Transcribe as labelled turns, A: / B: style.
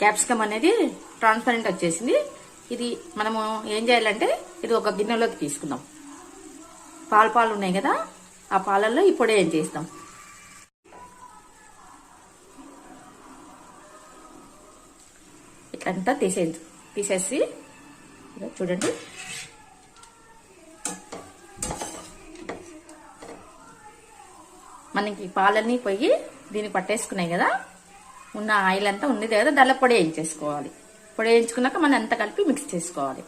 A: Capsicum అనేది transparent వచ్చేసింది. ఇది మనము ఏం చేయాలంటే ఇది ఒక గిన్నెలోకి తీసుకుందాం. పాలు పాలు ఉన్నాయి కదా ఆ పాలల్లో ఈ పొడి ఏం చేస్తాం. ఇట్లంతా తీసే తీసేసి చూడండి. మనకి పాలన్నీ పోయి దీన్ని పట్టేసుకున్నాయి కదా. ఉన్న ఆయిల్ అంతా ఉంది కదా దానిలో పొడి వేయించేసుకోవాలి. పొడి వేయించుకున్నాక మనం అంతా కలిపి మిక్స్ చేసుకోవాలి.